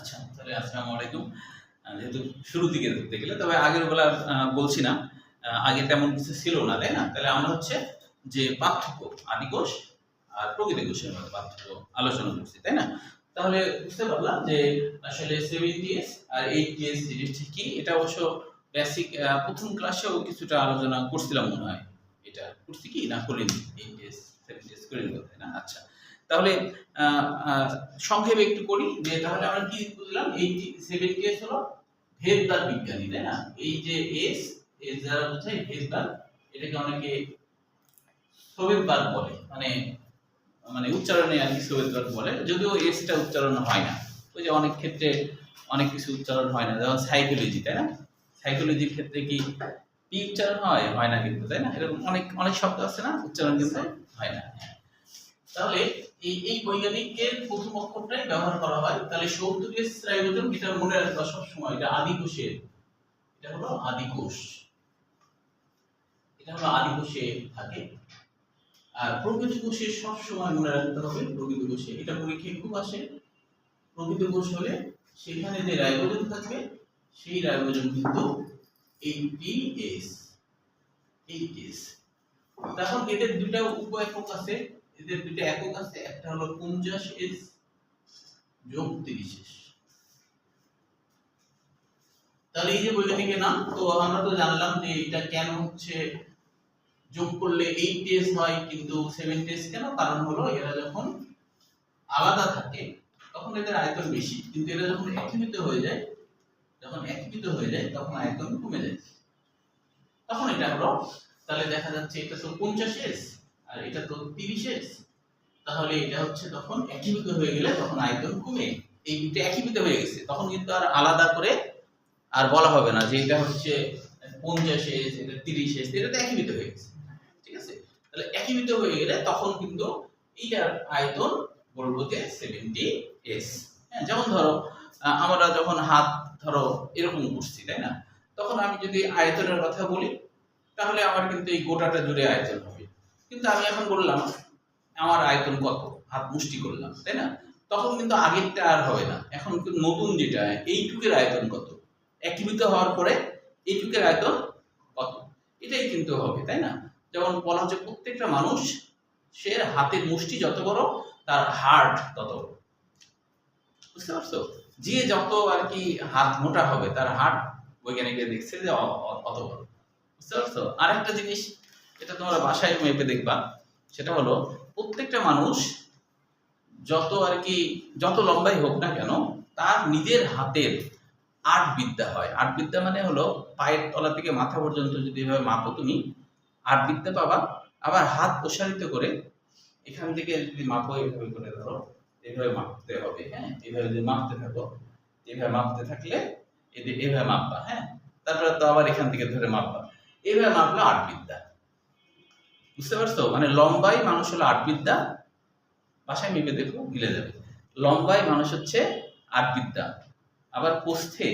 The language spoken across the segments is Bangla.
আচ্ছা তাহলে আসসালামু আলাইকুম। যেহেতু শুরু ধরতে গেলে, তবে আগের বেলা বলছি না। আগে তেমন কিছু ছিল না, তাই না? তাহলে আমরা হচ্ছে যে পার্থক্য আদিকোষ আর প্রকৃত কোষের মধ্যে পার্থক্য আলোচনা করছি, তাই না? তাহলে বুঝতে পারলাম যে আসলে seventy S R eighty S জিনিসটি কি? এটা অবশ্য বেসিক প্রথম ক্লাসেও কিছুটা আলোচনা করছিলাম মনে হয়। এটা করছি কি? না করিনি এইটি এস সেভেন্টি এস করিনি না? আচ্ছা। তাহলে সংক্ষেপে একটু করি যে তাহলে আমরা কি বুঝলাম? এইটি সেভেন্টি এস হলো ভেদদার বিজ্ঞানী, তাই না? এই যে এস এস দ্বারা বোঝায় ভেদদার এটাকে অনেকে সোভিয়েতবাদ বলে মানে মানে উচ্চারণে আর কি সোভিয়েতবাদ বলে, যদিও এসটা উচ্চারণ হয় না। ওই যে অনেক ক্ষেত্রে অনেক কিছু উচ্চারণ হয় না, যেমন সাইকোলজি তাই না? সাইকোলজির ক্ষেত্রে কি পি উচ্চারণ হয়? হয় না কিন্তু, তাই না? এরকম অনেক অনেক শব্দ আছে না, উচ্চারণ কিন্তু হয় না। তাহলে এই এই বৈজ্ঞানিকের প্রথম অক্ষরটাই ব্যবহার করা হয়। তাহলে সত্তর এস রাইবোজোম এটা মনে রাখবা সবসময়, এটা আদি কোষের, এটা হলো আদি কোষ। এটা হলো আদি কোষে থাকে। আর প্রকৃত কোষে সবসময় মনে রাখতে হবে প্রকৃত কোষে। এটা পরীক্ষায় খুব আসে? প্রকৃত কোষ হলে সেখানে যে রাইবোজোম থাকবে সেই রাইবোজোম কিন্তু এইটি এস এইটি এস তখন এদের দুটা উপ একক আছে। এদের দুটো একক আছে, একটা হলো পঞ্চাশ এস যোগ তিরিশ এস। তাহলে এই যে বৈজ্ঞানিকের নাম, তো আমরা তো জানলাম যে এটা কেন হচ্ছে যোগ করলে এইট এস হয়, কিন্তু সেভেন এস কেন? কারণ হলো এরা যখন আলাদা থাকে, তখন এদের আয়তন বেশি, কিন্তু এরা যখন একীভূত হয়ে যায়, যখন একীভূত হয়ে যায়, তখন আয়তন কমে যায়। তখন এটা হলো, তাহলে দেখা যাচ্ছে এটা তো পঞ্চাশ এস আর এটা তো তিরিশ এস তাহলে এটা হচ্ছে তখন একীভূত হয়ে গেলে তখন আয়তন কমে, এই দুটো একীভূত হয়ে গেছে। তখন কিন্তু আর আলাদা করে আর বলা হবে না যে এটা হচ্ছে পঞ্চাশ এস এটা তিরিশ এস এটা তো একীভূত হয়ে গেছে। ঠিক আছে? তাহলে একীভূত হয়ে গেলে তখন কিন্তু এইটার আয়তন বলব যে সেভেন্টি এস হ্যাঁ যেমন ধরো আমরা যখন হাত ধরো এরকম করছি, তাই না? তখন আমি যদি আয়তনের কথা বলি, তাহলে আমার কিন্তু এই গোটাটা জুড়ে আয়তন হবে। কিন্তু আমি এখন বললাম, আমার আয়তন কত? হাত মুষ্টি করলাম, তাই না? তখন কিন্তু আগেরটা আর হবে না। এখন নতুন যেটা, এইটুকের আয়তন কত? একীভূত হওয়ার পরে এইটুকের আয়তন কত? এটাই কিন্তু হবে, তাই না? যেমন বলা হচ্ছে প্রত্যেকটা মানুষ সে হাতের মুষ্টি যত বড়, তার হার্ট তত বড়। বুঝতে পারছ? যে যত আর কি হাত মোটা হবে, তার হার্ট বৈজ্ঞানিকরা দেখছে যে অত বড়। বুঝতে পারছ? আরেকটা জিনিস এটা তোমরা বাসায় মেপে দেখবা। সেটা হলো, প্রত্যেকটা মানুষ যত আর কি, যত লম্বাই হোক না কেন, তার নিজের হাতের আট বিদ্যা হয়। আট বিদ্যা মানে হলো, পায়ের তলা থেকে মাথা পর্যন্ত যদি এভাবে মাপো তুমি আট বিদ্যা পাবা। আবার হাত প্রসারিত করে এখান থেকে যদি মাপো এইভাবে করে ধরো এইভাবে মাপতে হবে হ্যাঁ? এভাবে যদি মাপতে থাকো, এভাবে মাপতে থাকলে এদের এইভাবে মাপবা হ্যাঁ? তারপরে তো আবার এখান থেকে ধরে মাপবা। এভাবে মাপলে আট বিদ্যা বুঝতে পারছ মানে লম্বাই মানুষ হলো আট বিদ্যা বাসায় মেপে দেখো মিলে যাবে। লম্বাই মানুষ হচ্ছে আট বিদ্যা আবার পোস্থে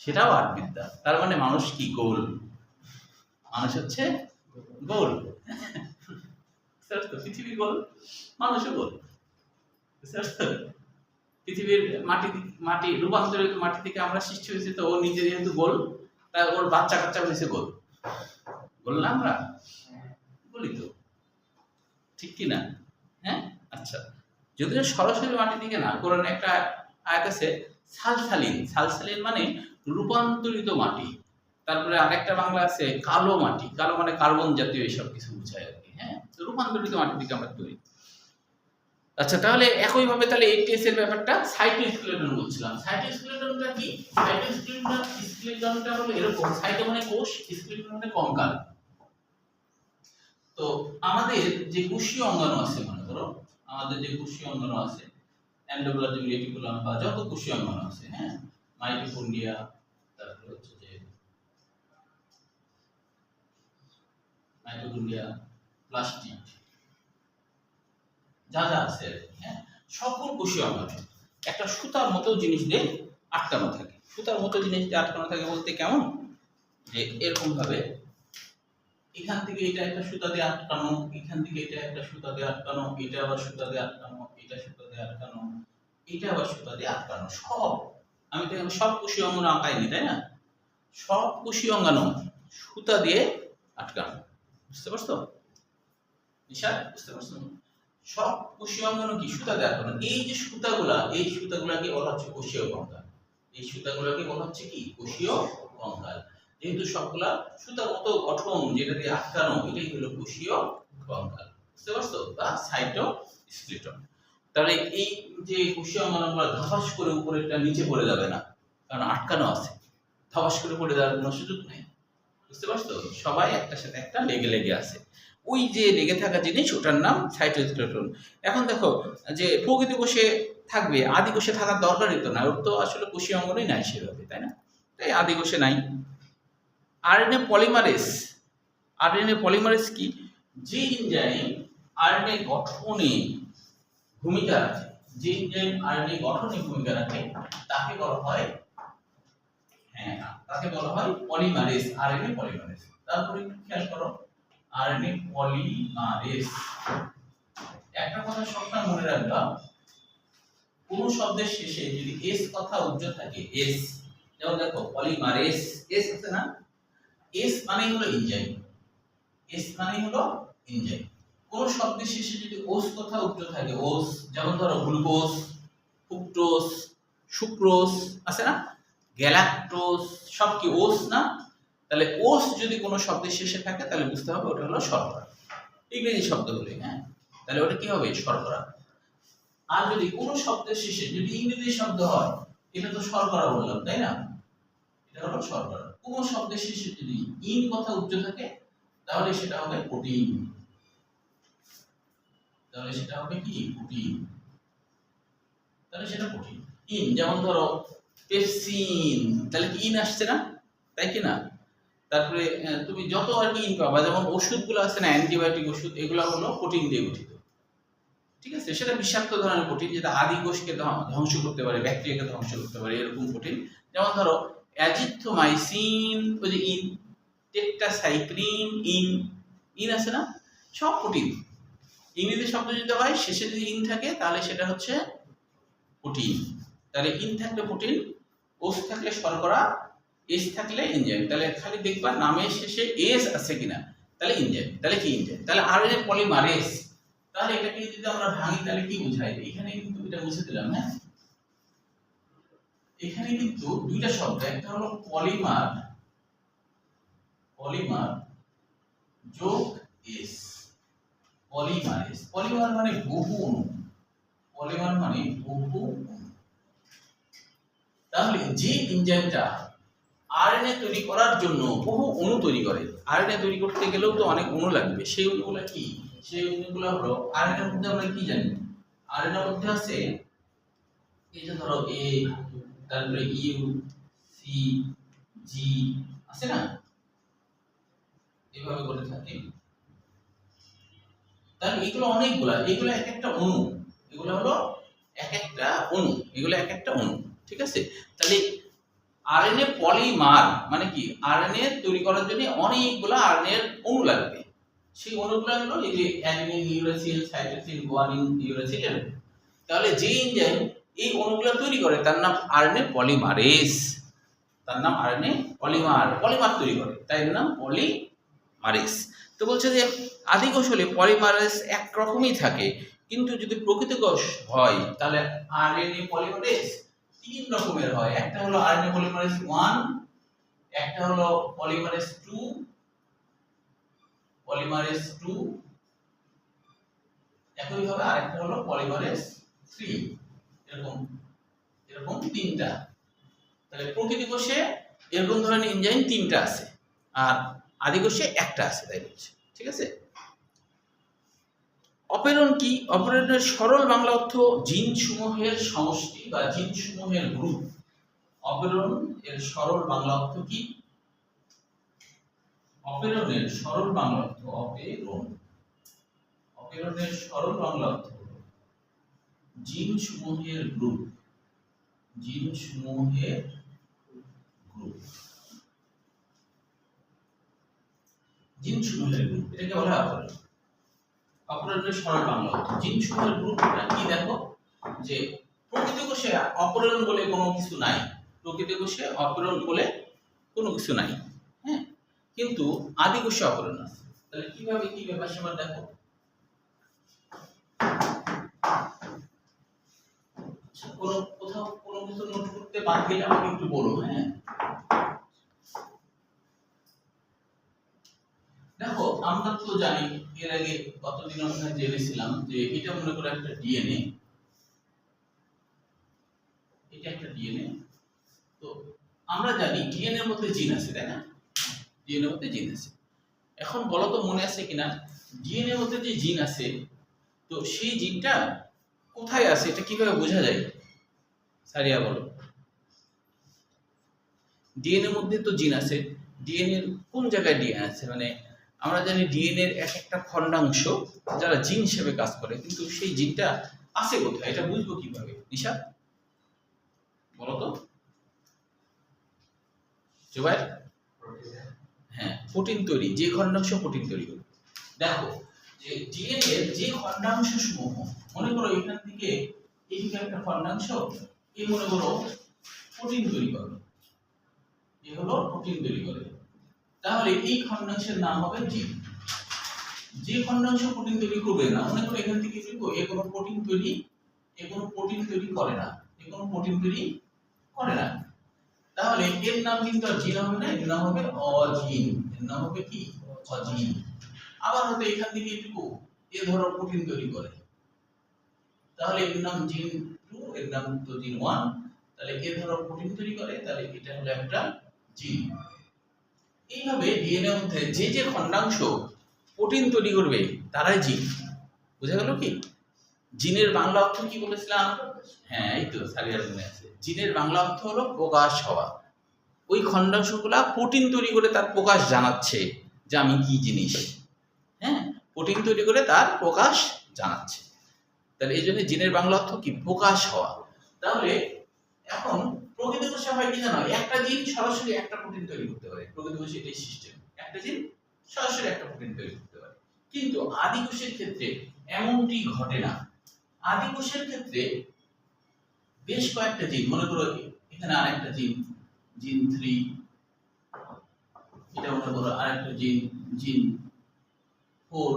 সেটাও আট বিদ্যা তার মানে মানুষ কি? গোল। মানুষ হচ্ছে গোল? পৃথিবী গোল, মানুষও গোল? পৃথিবীর মাটি মাটি, রূপান্তরিত মাটি থেকে আমরা সৃষ্টি হয়েছি তো ও নিজে যেহেতু গোল, তাই ওর বাচ্চা কাচ্চা হয়েছে গোল। বললাম আমরা? ঠিক কি না হ্যাঁ? আচ্ছা। যদিও সরাসরি মাটি থেকে না, কোরআনে একটা আয়াত আছে, সালসালিন। সালসালিন মানে রূপান্তরিত মাটি। তারপরে আরেকটা বাংলা আছে, কালো মাটি। কালো মানে কার্বন জাতীয় এইসব কিছু বোঝায় আর কি হ্যাঁ? রূপান্তরিত মাটি থেকে আমরা তৈরি আচ্ছা তাহলে একইভাবে তাহলে এইটিএস এর ব্যাপারটা সাইটোস্কেলেটন বলছিলাম। সাইটোস্কেলেটনটা কি? সাইটোস্কেলেটন স্কেলেটনটা হলো এরকম। সাইটো মানে কোষ স্কেলেটন মানে কঙ্কাল। তো আমাদের যে কোষীয় অঙ্গাণু আছে, মনে করো, আমাদের যে কোষীয় অঙ্গাণু আছে এন্ডোপ্লাজমিক রেটিকুলাম বা যত কোষীয় অঙ্গাণু আছে হ্যাঁ? মাইটোকন্ড্রিয়া, তারপরে হচ্ছে যে মাইটোকন্ড্রিয়া, প্লাস্টিক, যা যা আছে হ্যাঁ? সকল কোষীয় অঙ্গাণু একটা সুতার মতো জিনিস দিয়ে আটকানো থাকে। সুতার মতো জিনিস দিয়ে আটকানো থাকে বলতে কেমন? যে এরকম ভাবে এখান থেকে এটা একটা সুতা দিয়ে আটকানো, এখান থেকে এটা একটা সুতা দিয়ে আটকানো, এটা আবার সুতা দিয়ে আটকানো, এটা সুতা দিয়ে আটকানো, এটা আবার সুতা দিয়ে আটকানো, সব। আমি তো সব কুশি অঙ্গানো আঁকাইনি, তাই না? সব কুশি অঙ্গানো সুতা দিয়ে আটকানো। বুঝতে পারছ? নিশা বুঝতে পারছ? সব কুশি অঙ্গানো কি সুতা দিয়ে আটকানো? এই যে সুতাগুলা, এই সুতাগুলাকে বলা হচ্ছে কোষীয় কঙ্কাল এই সুতাগুলোকে বলা হচ্ছে কি? কোষীয় কঙ্কাল যেহেতু সবগুলা সুতার মতো গঠন যেটা দিয়ে আটকানো, এটাই হলো কোষীয় কঙ্কাল বুঝতে পারছ? বা সাইটো স্প্লিটন তাহলে এই যে কোষীয় অঙ্গাণুগুলো ধাপাস করে উপরেরটা নিচে পড়ে যাবে না, কারণ আটকানো আছে। ধাপাস করে পড়ে যাওয়ার কোনো সুযোগ নেই। বুঝতে পারছ? সবাই একটার সাথে একটা লেগে লেগে আছে। ওই যে লেগে থাকা জিনিস, ওটার নাম সাইটোস্কেলেটন এখন দেখো, যে প্রকৃতি কোষে থাকবে, আদি কোষে থাকার দরকারই তো না। ওর তো আসলে কোষীয় অঙ্গনই নাই সেভাবে, তাই না? তাই আদি কোষে নাই। আরএনএ পলিমারেজ আরএনএ পলিমারেজ কি? যে এনজাইম আরএনএ গঠনে ভূমিকা রাখে। যে এনজাইম আরএনএ গঠনে ভূমিকা রাখে, তাকে বলা হয় হ্যাঁ তাকে বলা হয় পলিমারেজ আরএনএ পলিমারেজ তারপরে খেয়াল করো আরএনএ পলিমারেজ একটা কথা সবসময় মনে রাখবা, কোন শব্দের শেষে যদি এস কথা উজ্জ্ব থাকে এস যেমন দেখো পলিমারেজ এস আছে না? এস মানে হলো ইঞ্জাইম এস মানে হলো এনজাইম কোন শব্দের শেষে যদি ওস কথা উজ্জ্ব থাকে ওস যেমন ধরো গ্লুকোজ ফ্রুক্টোজ সুক্রোজ আছে না? গ্যালাক্টোজ সব কি ওস না? তাহলে ওস যদি কোনো শব্দের শেষে থাকে, তাহলে বুঝতে হবে ওটা হলো শর্করা। ইংরেজি শব্দগুলি হ্যাঁ? তাহলে ওটা কি হবে? শর্করা। আর যদি কোনো শব্দের শেষে যদি ইংরেজি শব্দ হয়, এটা তো শর্করা বললাম, তাই না? এটা হলো শর্করা। কোনো শব্দের শেষে যদি ইন কথা উচ্চ থাকে, তাহলে সেটা হবে প্রোটিন তাহলে সেটা হবে কি? প্রোটিন তাহলে সেটা প্রোটিন ইন, যেমন ধরো পেপসিন তাহলে কি ইন আসছে না? তাই কি না? তারপরে তুমি যত আর কি ইন পাবা, যেমন ওষুধগুলো আছে না, অ্যান্টিবায়োটিক ওষুধ, এগুলো হলো প্রোটিন দিয়ে গঠিত। ঠিক আছে? সেটা বিষাক্ত ধরনের প্রোটিন যেটা আদি কোষকে ধ্বংস করতে পারে, ব্যাকটেরিয়াকে ধ্বংস করতে পারে, এরকম প্রোটিন যেমন ধরো অ্যাজিথ্রোমাইসিন, ওই যে ইন টেট্টাসাইক্লিন ইন ইন আছে না? সব প্রোটিন। ইংরেজি শব্দ যদি হয়, শেষে যদি ইন থাকে, তাহলে সেটা হচ্ছে প্রোটিন। তাহলে ইন থাকলে প্রোটিন, ওস থাকলে শর্করা, এস থাকলে এনজাইম তাহলে খালি দেখবা নামের শেষে এস আছে কিনা, তাহলে এনজাইম তাহলে কি এনজাইম তাহলে আরএনএ পলিমারেজ, তাহলে এটাকে যদি আমরা ভাঙি, তাহলে কি বোঝায়? এখানে কিন্তু এটা মুছে দিলাম হ্যাঁ? এখানে কিন্তু দুইটা শব্দ, একটা হলো পলিমার পলিমার যোগ এস পলিমারেজ পলিমার মানে বহু অণু, পলিমার মানে বহু তাহলে যে এনজাইমটা আরএনএ তৈরি করার জন্য বহু অণু তৈরি করে আরএনএ তৈরি করতে গেলেও তো অনেক অণু লাগবে, সেই অণুগুলো কি? সেই অণুগুলো হলো আরএনএ এর মধ্যে আমরা কি জানি? আরএনএ এর মধ্যে আছে, এই যে ধরো এ তারপরে ইউ সি জি আছে না? এভাবে করে থাকে। তাহলে এগুলো অনেকগুলা, এগুলো এক একটা অণু, এগুলো হলো এক একটা অণু, এগুলো এক একটা অণু, ঠিক আছে? তাহলে আরএনএ পলিমার মানে কি? আরএনএ তৈরি করার জন্য অনেকগুলো আরএনএ এর অণু লাগবে। সেই অণুগুলো হলো এই যে adenine, uracil, cytosine, guanine, uracil তাহলে যে এনজাইম এই অণুগুলো তৈরি করে, তার নাম আরএনএ পলিমারেস তার নাম আরএনএ পলিমার পলিমার তৈরি করে, তাই নাম পলিমারেজ তো বলছে যে, আদি কোষ পলিমারেস একরকমই থাকে, কিন্তু যদি প্রকৃত কোষ হয়, তাহলে আরএনএ পলিমারেস তিন রকমের হয়। একটা হলো আরএনএ পলিমারেস ওয়ান একটা হলো পলিমারেস টু পলিমারেস টু একইভাবে আরেকটা হলো পলিমারেস থ্রি এরকম এরকম তিনটা। তাহলে প্রকৃতি কোষে এরকম ধরনের এনজাইম তিনটা আছে, আর আদি কোষে একটা আছে, তাই বলছে, ঠিক আছে? অপেরণ কি? অপেরণের সরল বাংলা অর্থ জিন সমূহের সমষ্টি বা জিন সমূহের গ্রুপ। অপেরণ এর সরল বাংলা অর্থ কি? অপেরণের সরল বাংলা অর্থ অপেরণ। অপেরণের সরল বাংলা অর্থ জিন সমূহের গ্রুপ। জিন সমূহের গ্রুপ। জিন সমূহের গ্রুপ, এটাকে বলা হয় অপেরণ অপরাধের সরল বাংলা জিন সমূহের গ্রুপটা কি দেখো? যে প্রকৃত কোষে অপরেরণ বলে কোনো কিছু নাই। প্রকৃত কোষে অপরেরণ বলে কোনো কিছু নাই। হ্যাঁ? কিন্তু আদি কোষে অপরেরণ আছে। তাহলে কীভাবে কি ব্যাপার সেবার দেখো আচ্ছা, কোনো কোথাও কোনো কিছু নোট করতে বাদ গেলে আমাকে একটু বলো হ্যাঁ? দেখো, আমরা তো জানি, এর আগে কতদিন আমরা জেনেছিলাম যে এটা মনে করো একটা ডিএনএ এটা একটা ডিএনএ তো আমরা জানি ডিএনএ এর মধ্যে জিন আছে, তাই না? ডিএনএ এর মধ্যে জিন আছে। এখন বলো তো মনে আছে কিনা? ডিএনএ এর মধ্যে যে জিন আছে, তো সেই জিনটা কোথায় আছে? এটা কীভাবে বোঝা যায়? সারিয়া, বলো। ডিএনএ মধ্যে তো জিন আছে। ডিএনএ কোন জায়গায় ডিএনএ আছে? মানে আমরা জানি ডিএনএ এর এক একটা খণ্ডাংশ যারা জিন হিসেবে কাজ করে, কিন্তু সেই জিনটা আছে কোথায়? এটা বুঝব কীভাবে? নিশা? বলো তো। জুবাইর? হ্যাঁ প্রোটিন তৈরি। যে খণ্ডাংশ প্রোটিন তৈরি করে দেখো, যে ডিএনএ যে খণ্ডাংশ সমূহ মনে করো এখান থেকে এইদিকে একটা খণ্ডাংশ, এই মনে করো প্রোটিন তৈরি করে। এই হলো প্রোটিন তৈরি করে। তাহলে এই খণ্ডাংশের নাম হবে জিন যে খণ্ডাংশ প্রোটিন তৈরি করবে না, মনে করো এখান থেকে লিখব এ কোনো প্রোটিন তৈরি, এ কোনো প্রোটিন তৈরি করে না, এ কোনো প্রোটিন তৈরি করে না। তাহলে এর নাম কিন্তু আর জিন হবে না, এর নাম হবে অজিন। এর নাম হবে কি? অজিন। আবার হয়তো এখান থেকে এটুকু এ ধরো প্রোটিন তৈরি করে। তাহলে এর নাম জিন টু এর নাম তো জিন ওয়ান তাহলে এ ধরো প্রোটিন তৈরি করে, তাহলে এটা হলো একটা জিন এইভাবে ডিএনএ মধ্যে যে যে খণ্ডাংশ প্রোটিন তৈরি করবে, তারাই জিন বুঝা গেল কি? জিনের বাংলা অর্থ কি বলেছিলাম? হ্যাঁ এই তো, সারিয়ার মনে আছে। জিনের বাংলা অর্থ হলো প্রকাশ হওয়া। ওই খণ্ডাংশগুলা প্রোটিন তৈরি করে তার প্রকাশ জানাচ্ছে যে আমি কি জিনিস। হ্যাঁ প্রোটিন তৈরি করে তার প্রকাশ জানাচ্ছে। তাহলে এই জন্য জিনের বাংলা অর্থ কি? প্রকাশ হওয়া। তাহলে এখন প্রকৃত কোষে হয় কি জানো? একটা জিন সরাসরি একটা প্রোটিন তৈরি করতে পারে। প্রকৃত কোষে এটাই সিস্টেম একটা জিন সরাসরি একটা প্রোটিন তৈরি করতে পারে। কিন্তু আদি কোষের ক্ষেত্রে এমনটি ঘটে না। আদি কোষের ক্ষেত্রে বেশ কয়েকটা জিন, মনে করো এখানে আরেকটা জিন জিন থ্রি, এটা মনে করো আরেকটা জিন জিন ফোর।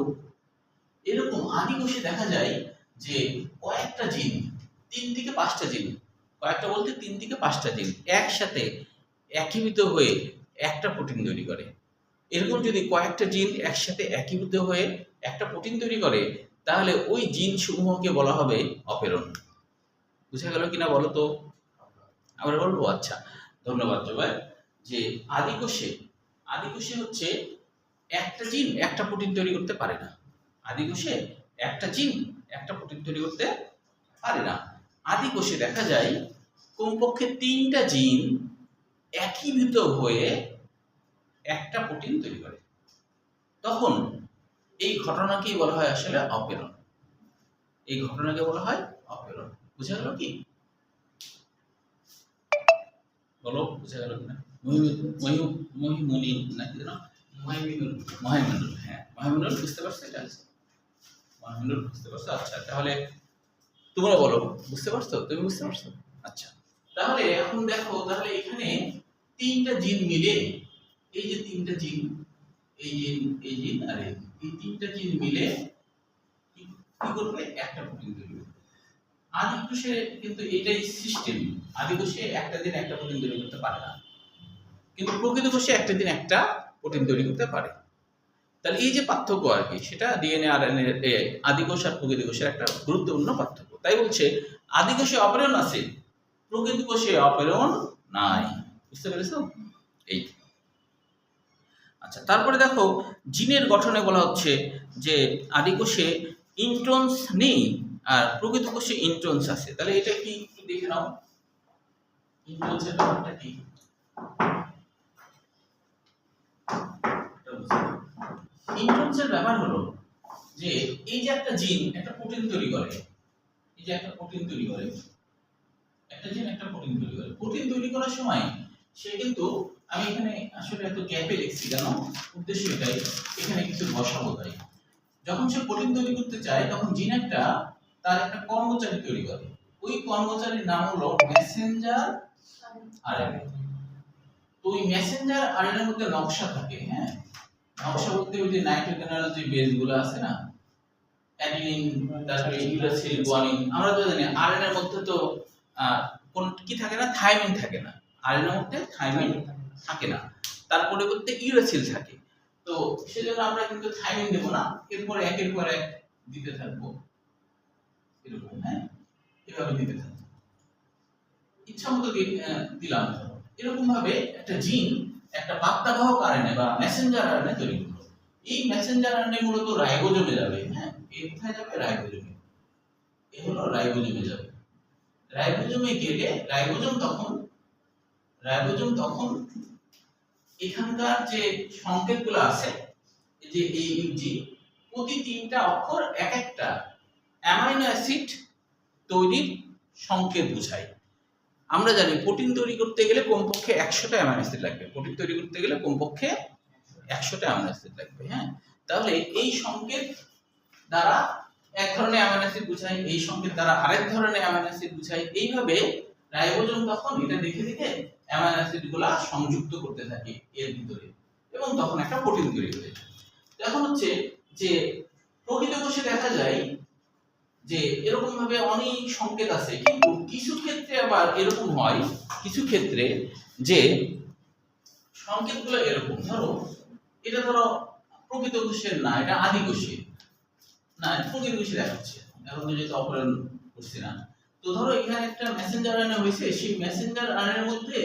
এরকম আদি কোষে দেখা যায় যে কয়েকটা জিন, তিন থেকে পাঁচটা জিন, কয়েকটা বলতে তিন থেকে পাঁচটা জিন একসাথে একীভূত হয়ে একটা প্রোটিন তৈরি করে। এরকম যদি কয়েকটা জিন একসাথে একীভূত হয়ে একটা প্রোটিন তৈরি করে, তাহলে ওই জিন সমূহকে বলা হবে অপেরণ। বুঝা গেল কিনা বলো তো? আমরা বলব আচ্ছা ধন্যবাদ জবাই, যে আদিকোষে আদিকোষে হচ্ছে একটা জিন একটা প্রোটিন তৈরি করতে পারে না। আদিকোষে একটা জিন একটা প্রোটিন তৈরি করতে পারে না। আদিকোষে দেখা যায় কমপক্ষে তিনটা জিন একীভূত হয়ে একটা প্রোটিন তৈরি করে। তখন এই ঘটনাকেই বলা হয় আসলে অপেরণ। এই ঘটনাকে বলা হয় অপেরণ। বুঝা গেল কি? বলো বুঝা গেল কিনা? মহিমুনি নাকি মহিমিনুল মহিমুনুল হ্যাঁ মহিমুনুল বুঝতে পারছ এটা? মহিমুনুল বুঝতে পারছ? আচ্ছা তাহলে তোমরা বলো, বুঝতে পারছ? তুমি বুঝতে পারছ? আচ্ছা তাহলে এখন দেখো, তাহলে এখানে তিনটা জিন মিলে, এই যে তিনটা জিন, এই জিন এই জিন, আর, এই তিনটা জিন মিলে কি করবে? একটা প্রোটিন তৈরি করবে। আদি কিন্তু এটাই সিস্টেম আদি কোষে একটা দিন একটা প্রোটিন তৈরি করতে পারে না। কিন্তু প্রকৃত কোষে একটা দিন একটা প্রোটিন তৈরি করতে পারে। তাহলে এই যে পার্থক্য আর কি, সেটা ডিএনএ আর এ আদি কোষ আর প্রকৃত কোষের একটা গুরুত্বপূর্ণ পার্থক্য। তাই বলছে আদি কোষে অপেরণ আছে প্রকৃত কোষে অপেরণ নাই। বুঝতে পেরেছ? এই আচ্ছা তারপরে দেখো, জিনের গঠনে বলা হচ্ছে যে আদি কোষে ইন্ট্রন্স নেই আর প্রকৃত কোষে ইন্ট্রন্স আছে। তাহলে এটা কি দেখে নাও। ইন্ট্রন্সের ব্যাপারটা কি? ইন্ট্রন্সের ব্যাপার হলো যে এই যে একটা জিন একটা প্রোটিন তৈরি করে এই যে একটা প্রোটিন তৈরি করে একটা জিন একটা প্রোটিন তৈরি করে প্রোটিন তৈরি করার সময় সে কিন্তু আমি এখানে আসলে এত গ্যাপে লিখছি কেন? উদ্দেশ্য এটাই এখানে কিছু বসাবো তাই। যখন সে প্রোটিন তৈরি করতে চায় তখন জিন একটা তার একটা কর্মচারী তৈরি করে। ওই কর্মচারীর নাম হলো মেসেঞ্জার আরএনএ তো ওই মেসেঞ্জার আরএনএ মধ্যে নকশা থাকে হ্যাঁ? মধ্যে তো থাইমিন থাকে না এর মধ্যে থাকে না। তার পরিবর্তে ইউরাসিল থাকে। তো সেজন্য আমরা কিন্তু থাইমিন দেব না, এরপর একের পর এক দিতে থাকব। এরকম হ্যাঁ? এভাবে দিতে থাকব। ইচ্ছা মতো দিলাম। এরকম ভাবে একটা জিন একটা বার্তাবাহক আরএনএ বা মেসেঞ্জার আরএনএ তৈরি করল এই মেসেঞ্জার আরএনএ মূলত রাইবোজোমে যাবে হ্যাঁ? এই কোথায় যাবে? রাইবোজোমে। এ হলো রাইবোজোমে যাবে। রাইবোজোমে গেলে রাইবোজোম তখন রাইবোজোম তখন এখানকার যে সংকেতগুলো আছে, এই যে এইউজি প্রতি তিনটা অক্ষর এক একটা অ্যামাইনো অ্যাসিড তৈরির সংকেত বোঝায়। আমরা জানি প্রোটিন তৈরি করতে গেলে কমপক্ষে একশোটা অ্যামাইনো অ্যাসিড লাগবে। প্রোটিন তৈরি করতে গেলে কমপক্ষে একশোটা অ্যামাইনো অ্যাসিড লাগবে হ্যাঁ? তাহলে এই সংকেত দ্বারা এক ধরনের অ্যামাইনো অ্যাসিড বোঝায় এই সংকেত দ্বারা আরেক ধরনের অ্যামাইনো অ্যাসিড বোঝায় এইভাবে রাইবোজোম তখন এটা দেখে দেখে অ্যামাইনো অ্যাসিডগুলা সংযুক্ত করতে থাকে এর ভিতরে এবং তখন একটা প্রোটিন তৈরি হয়ে যায় এখন হচ্ছে যে প্রকৃত কোষে দেখা যায় যে এরকম ভাবে অনেক সংকেত আছে, কিন্তু কিছু ক্ষেত্রে আবার এরকম হয়, কিছু ক্ষেত্রে যে সংকেতগুলো এরকম, ধরো, এটা ধরো প্রকৃত কোষের না, এটা আদি কোষের না প্রকৃত কোষে দেখাচ্ছে। এখন তো যেহেতু অপহরণ করছি না। তো ধরো, এখানে একটা মেসেঞ্জার আরএনএ হয়েছে, সেই মেসেঞ্জার আরএনএর মধ্যে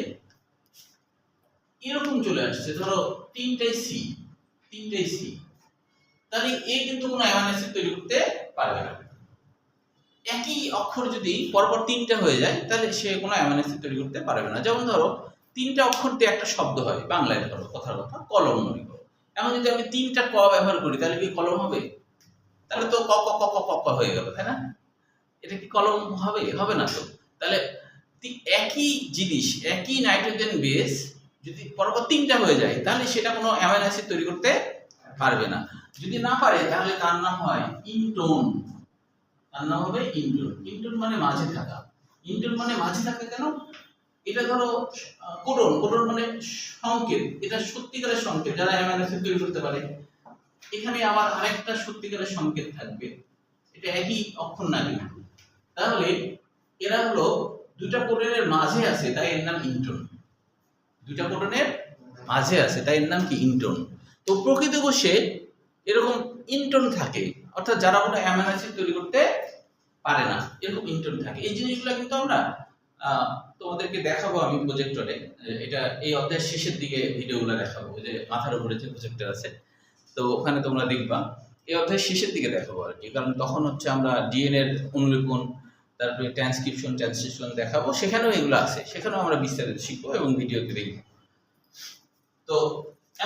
এরকম চলে আসছে, ধরো তিনটাই সি তিনটাই সি তাহলে এ কিন্তু কোনো অ্যামাইনো তৈরি করতে পারবে না। একই অক্ষর যদি পরপর তিনটা হয়ে যায়, তাহলে সে কোনো অ্যামাইনো অ্যাসিড তৈরি করতে পারবে না। যেমন ধরো, তিনটা অক্ষর দিয়ে একটা শব্দ হয়, বাংলায় ধরো, কথার কথা, কলম মনে করো। এখন যদি আমি তিনটা ক ব্যবহার করি, তাহলে কি কলম হবে? তাহলে তো ক ক ক ক ক হয়ে গেল, তাই না? এটা কি কলম হবে? হবে না তো। তাহলে একই জিনিস, একই নাইট্রোজেন বেস যদি পরপর তিনটা হয়ে যায়, তাহলে সেটা কোনো অ্যামাইনো অ্যাসিড তৈরি করতে পারবে না। যদি না পারে, তাহলে তার নাম হয়? ইনটোন তার নাম হবে ইনটোন ইনটোন মানে মাঝে থাকা। ইনটোন মানে মাঝে থাকা কেন? এটা ধরো কোডন। কোডন মানে সংকেত। এটা সত্যিকারের সংকেত। যারা অ্যামাইনো তৈরি করতে পারে, এখানে আবার আরেকটা সত্যিকারের সংকেত থাকবে। এটা একই অক্ষর না কিন্তু। তাহলে এরা হলো দুটা কোডনের মাঝে আছে, তাই এর নাম ইনটোন দুটা কোডনের মাঝে আছে, তাই এর নাম কি? ইনটোন তো প্রকৃত কোষে এরকম ইনটোন থাকে। অর্থাৎ যারা কোনো অ্যামাইনো অ্যাসিড তৈরি করতে পারে না, এরকম ইনটোন থাকে। এই জিনিসগুলো কিন্তু আমরা তোমাদেরকে দেখাবো আমি প্রজেক্টরে এটা এই অধ্যায়ের শেষের দিকে ভিডিওগুলো দেখাবো যে মাথার উপরে যে প্রজেক্টর আছে। তো ওখানে তোমরা দেখবা, এই অধ্যায়ের শেষের দিকে দেখাবো আর কি। কারণ তখন হচ্ছে আমরা ডিএনএ এর অনুলিপন, তারপরে ট্রান্সক্রিপশন ট্রান্সলেশন দেখাবো। সেখানেও এগুলো আছে। সেখানেও আমরা বিস্তারিত শিখব এবং ভিডিওতে দেখব। তো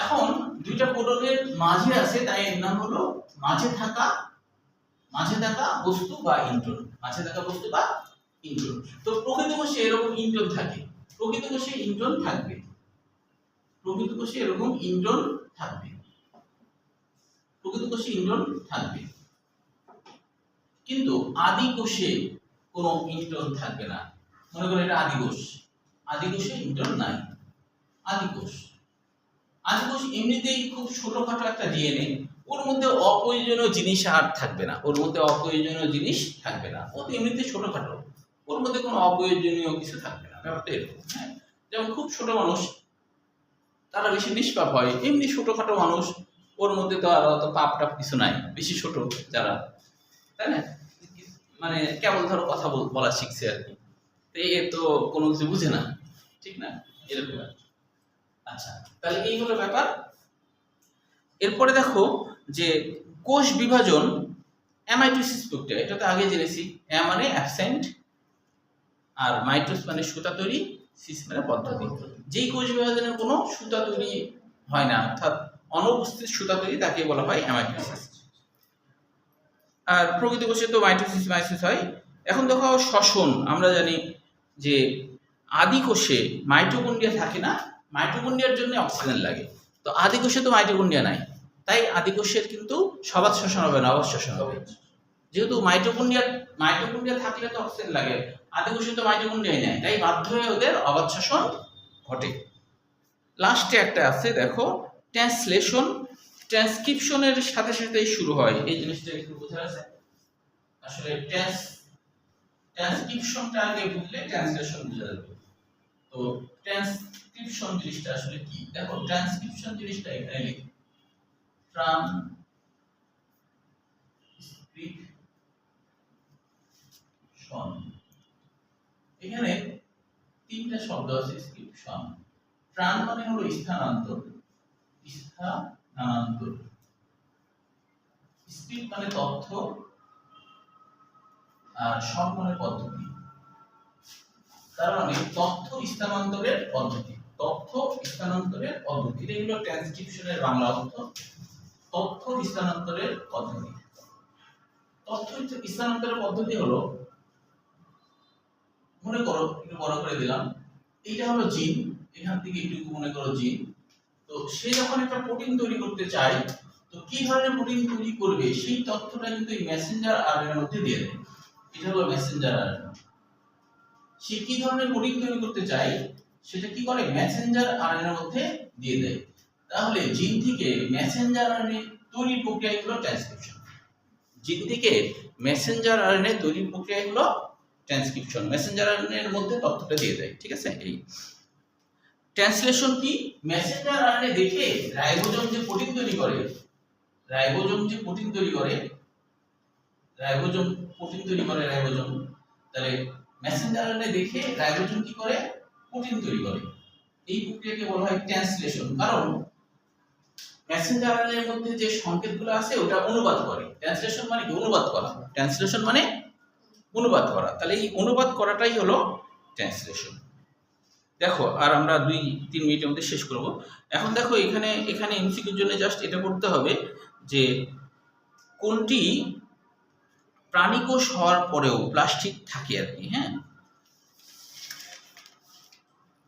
এখন দুইটা কোডনের মাঝে আছে, তাই এর নাম হলো মাঝে থাকা মাঝে থাকা বস্তু বা ইন্ট্রন মাঝে থাকা বস্তু বা ইন্ট্রন তো প্রকৃত কোষে এরকম ইন্ট্রন থাকে। প্রকৃত কোষে ইন্ট্রন থাকবে। প্রকৃত কোষে এরকম ইন্ট্রন থাকবে। প্রকৃত কোষে ইন্ট্রন থাকবে। কিন্তু আদি কোষে কোনো ইন্ট্রন থাকবে না। মনে করো এটা আদি কোষ। আদি কোষে নাই। আদি কোষ। আদি কোষ এমনিতেই খুব ছোটখাটো একটা ডিএনএ। ওর মধ্যে অপ্রয়োজনীয় জিনিস আর থাকবে না। ওর মধ্যে অপ্রয়োজনীয় জিনিস থাকবে না। ও তো এমনিতে ছোটখাটো। ওর মধ্যে কোনো অপ্রয়োজনীয় কিছু থাকবে না। ব্যাপারটা এরকম হ্যাঁ? যেমন খুব ছোট মানুষ, তারা বেশি নিষ্পাপ হয়। এমনি ছোটখাটো মানুষ, ওর মধ্যে তো আর অত পাপ টাপ কিছু নাই। বেশি ছোট যারা, তাই না? মানে কেবল ধরো কথা বল- শিখছে আর কি। এ তো কোনো কিছু বুঝে না, ঠিক না? এরকম আচ্ছা তাহলে এই হলো ব্যাপার। এরপরে দেখো যে কোষ বিভাজন অ্যামাইটোসিস প্রক্রিয়া এটা তো আগে জেনেছি অ্যা মানে অ্যাবসেন্ট আর মাইটোস মানে সুতা তৈরি সিস মানে পদ্ধতি। যেই কোষ বিভাজনের কোনো সুতা তৈরি হয় না, অর্থাৎ অনুপস্থিত সুতা তৈরি তাকে বলা হয় অ্যামাইটোসিস আর প্রকৃত কোষে তো মাইটোসিস মাইসিস হয়। এখন দেখো শ্বসন, আমরা জানি যে আদি কোষে মাইটোকন্ড্রিয়া থাকে না মাইটোকন্ড্রিয়ার জন্য অক্সিজেন লাগে। তো আদি কোষে তো মাইটোকন্ড্রিয়া নাই। তাই আদি কোষের কিন্তু সবাদ শোষণ হবে না অবাধ শ্বসন হবে। যেহেতু মাইটোকন্ড্রিয়া মাইটোকন্ড্রিয়া থাকলে তো অক্সিজেন লাগে আদিকোষে তো মাইটোকন্ড্রিয়াই নেয়, তাই বাধ্য হয়ে ওদের অবাধ শ্বসন ঘটে। লাস্টে একটা আছে, দেখো ট্রান্সলেশন ট্রান্সক্রিপশনের সাথে সাথেই শুরু হয়। এই জিনিসটা একটু বোঝা আছে? আসলে ট্রান্স ট্রান্সক্রিপশনটা আগে বুঝলে ট্রান্সলেশন বোঝা যাবে। তো ট্রান্সক্রিপশন জিনিসটা আসলে কি? দেখো ট্রান্সক্রিপশন জিনিসটা এখানে লিখি। ট্রান স্ক্রিপশন এখানে তিনটা শব্দ আছে স্ক্রিপশন ট্রান মানে হলো স্থানান্তর। স্থানান্তর। স্ক্রিপ্ট মানে তথ্য। আর সব মানে পদ্ধতি। তার মানে তথ্য স্থানান্তরের পদ্ধতি। তথ্য স্থানান্তরের পদ্ধতি। এটা হলো ট্রান্সক্রিপশনের বাংলা অর্থ। তথ্য স্থানান্তরের পদ্ধতি। তথ্য স্থানান্তরের পদ্ধতি হলো, মনে করো, একটু বড় করে দিলাম, এইটা হলো জিন, এখান থেকে একটু মনে করো জিন। তো সে যখন একটা প্রোটিন তৈরি করতে চায়, তো কি ধরনের প্রোটিন তৈরি করবে? সেই তথ্যটা কিন্তু এই মেসেঞ্জার আরএনএর মধ্যে দিয়ে দেয়। এটা হলো মেসেঞ্জার আরএনএ। সে কি ধরনের প্রোটিন তৈরি করতে চায়? সেটা কি করে? মেসেঞ্জার আরএনএর মধ্যে দিয়ে দেয়। তাহলে জিন থেকে মেসেঞ্জার আরএনএ তৈরি প্রক্রিয়া হলো ট্রান্সক্রিপশন জিন থেকে মেসেঞ্জার আরএনএ তৈরি প্রক্রিয়া হলো ট্রান্সক্রিপশন মেসেঞ্জার আরএনএ এর মধ্যে তথ্যটা দিয়ে দেয়, ঠিক আছে? এই ট্রান্সলেশন কি? মেসেঞ্জার আরএনএ দেখে রাইবোজোম যে প্রোটিন তৈরি করে, রাইবোজোম যে প্রোটিন তৈরি করে, রাইবোজোম প্রোটিন তৈরি করে, রাইবোজোম। তাহলে মেসেঞ্জার আরএনএ দেখে রাইবোজোম কি করে? প্রোটিন তৈরি করে। এই প্রক্রিয়াকে বলা হয় ট্রান্সলেশন কারণ মেসেঞ্জার আরএনএ এর মধ্যে যে সংকেতগুলো আছে, ওটা অনুবাদ করে। ট্রান্সলেশন মানে কি? অনুবাদ করা। ট্রান্সলেশন মানে অনুবাদ করা। তাহলে এই অনুবাদ করাটাই হলো ট্রান্সলেশন দেখো, আর আমরা দুই, তিন মিনিটের মধ্যে শেষ করব। এখন দেখো, এখানে এখানে এমসিকিউর জন্য জাস্ট এটা করতে হবে যে কোনটি প্রাণীকোষ হওয়ার পরেও প্লাস্টিক থাকে আর কি হ্যাঁ?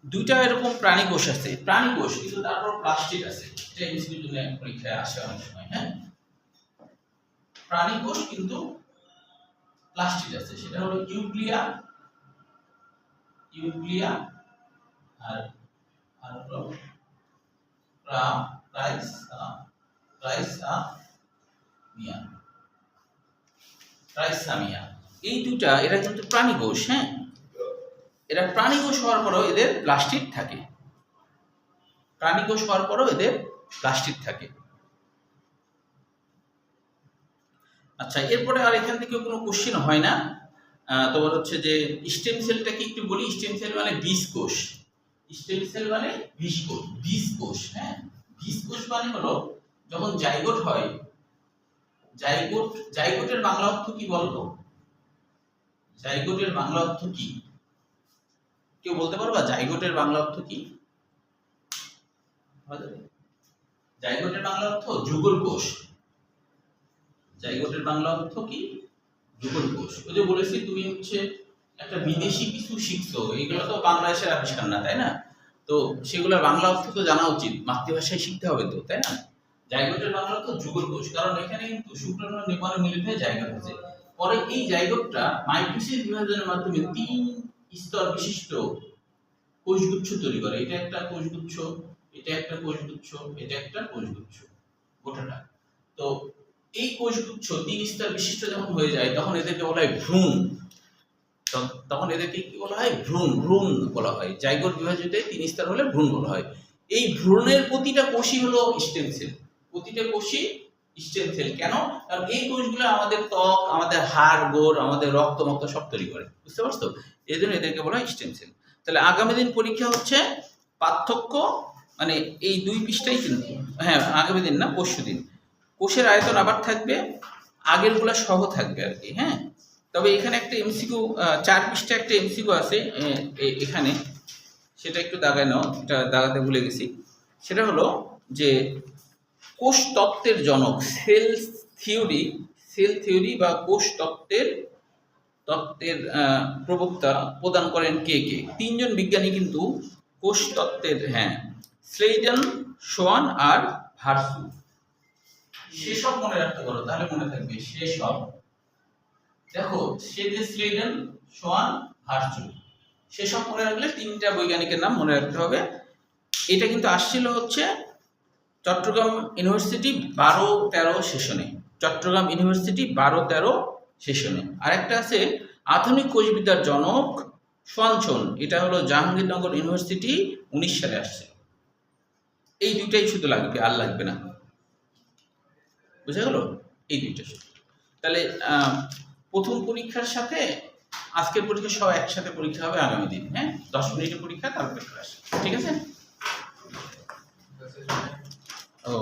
দুইটা এরকম প্রাণীকোষ আছে। প্রাণীকোষ, কিন্তু তারপর প্লাস্টিক আছে। এটা এমসিকিউর জন্য পরীক্ষায় আসে অনেক সময় হ্যাঁ? প্রাণীকোষ কিন্তু প্লাস্টিক আছে, সেটা হলো ইউগ্লিয়া ইউগ্লিয়া আর আর হলো এই দুটা, এরা কিন্তু প্রাণীকোষ হ্যাঁ? এরা প্রাণীকোষ হওয়ার পরেও এদের প্লাস্টিক থাকে। প্রাণীকোষ হওয়ার পরেও এদের প্লাস্টিক থাকে। আচ্ছা এরপরে আর এখান থেকে কোনো কোশ্চেন হয় না। তোমার হচ্ছে যে স্টেম সেলটাকে একটু বলি? স্টেম সেল মানে বীজ কোষ স্টেম সেল মানে বীজ কোষ বীজ কোষ হ্যাঁ? বীজ কোষ মানে হলো যখন জাইগোট হয় জাইগোট জাইগোটের বাংলা অর্থ কি বলতো? জাইগোটের বাংলা অর্থ কি? কেউ বলতে পারবা? জাইগোটের বাংলা অর্থ কি? জাইগোটের বাংলা অর্থ যুগল কোষ। জাইগোটের বাংলা অর্থ কি? যুগল কোষ। ওই যে বলেছি, তুমি হচ্ছে একটা বিদেশি কিছু শিখছো। এগুলো তো বাংলাদেশের আবিষ্কার না, তাই না? তো সেগুলোর বাংলা অর্থ তো জানা উচিত। মাতৃভাষায় শিখতে হবে তো, তাই না? জাইগোটের বাংলা অর্থ যুগল কোষ। কারণ এখানে কিন্তু শুক্রাণু নির্মাণে মিলিত হয়ে জায়গা হচ্ছে পরে এই জাইগোটটা মাইটোসিস বিভাজনের মাধ্যমে তিন স্তর বিশিষ্ট কোষগুচ্ছ তৈরি করে। এটা একটা কোষগুচ্ছ এটা একটা কোষগুচ্ছ, এটা একটা কোষগুচ্ছ গোটাটা তো এই কোষগুচ্ছ তিন স্তর বিশিষ্ট যখন হয়ে যায়, তখন এদেরকে বলা হয় ভ্রূণ। তখন- এদেরকে কি বলা হয়? ভ্রূণ ভ্রূণ বলা হয়। জাইগোট বিভাজিত তিন স্তর হলে ভ্রূণ বলা হয়। এই ভ্রূণের প্রতিটা কোষই হলো স্টেম সেল। প্রতিটা কোষই স্টেম সেল। কেন? কারণ এই কোষগুলো আমাদের ত্বক, আমাদের হাড়, গোড়, আমাদের রক্ত মক্ত সব তৈরি করে। বুঝতে পারছ? এই জন্য এদেরকে বলা হয় স্টেম সেল। তাহলে আগামী দিন পরীক্ষা হচ্ছে পার্থক্য মানে এই দুই পৃষ্ঠাই কিন্তু হ্যাঁ আগামী দিন না, পরশু দিন। কোষের আয়তন আবার থাকবে, আগেরগুলা সহ থাকবে আর কি হ্যাঁ? তবে এখানে একটা এমসিকিউ চার পৃষ্ঠা একটা এমসিকিউ আছে এখানে। সেটা একটু দাগায় নাও, এটা দাগাতে ভুলে গেছি। সেটা হলো যে কোষ তত্ত্বের জনক, সেল থিওরি সেল থিওরি বা কোষ তত্ত্বের তত্ত্বের প্রবক্তা প্রদান করেন কে কে? তিনজন বিজ্ঞানী কিন্তু কোষ তত্ত্বের হ্যাঁ স্লেইডেন, সোয়ান আর ভার্সু। সেসব মনে রাখতে পারো, তাহলে মনে থাকবে সেসব। দেখো, সে যে স্লেডেন সোয়ান ভার্চু সেসব মনে রাখলে তিনটা বৈজ্ঞানিকের নাম মনে রাখতে হবে। এটা কিন্তু আসছিল হচ্ছে চট্টগ্রাম ইউনিভার্সিটি বারো তেরো সেশনে। চট্টগ্রাম ইউনিভার্সিটি বারো তেরো সেশনে। আরেকটা আছে, আধুনিক কোষবিদ্যার জনক সোয়ানছন এটা হলো জাহাঙ্গীরনগর ইউনিভার্সিটি উনিশ সালে আসছে। এই দুইটাই শুধু লাগবে, আর লাগবে না। বুঝা গেল? এই দুইটা শুধু। তাহলে প্রথম পরীক্ষার সাথে আজকের পরীক্ষা সব একসাথে পরীক্ষা হবে আগামী দিন হ্যাঁ? দশ মিনিটের পরীক্ষা, তারপরে ক্লাস ঠিক আছে? ও।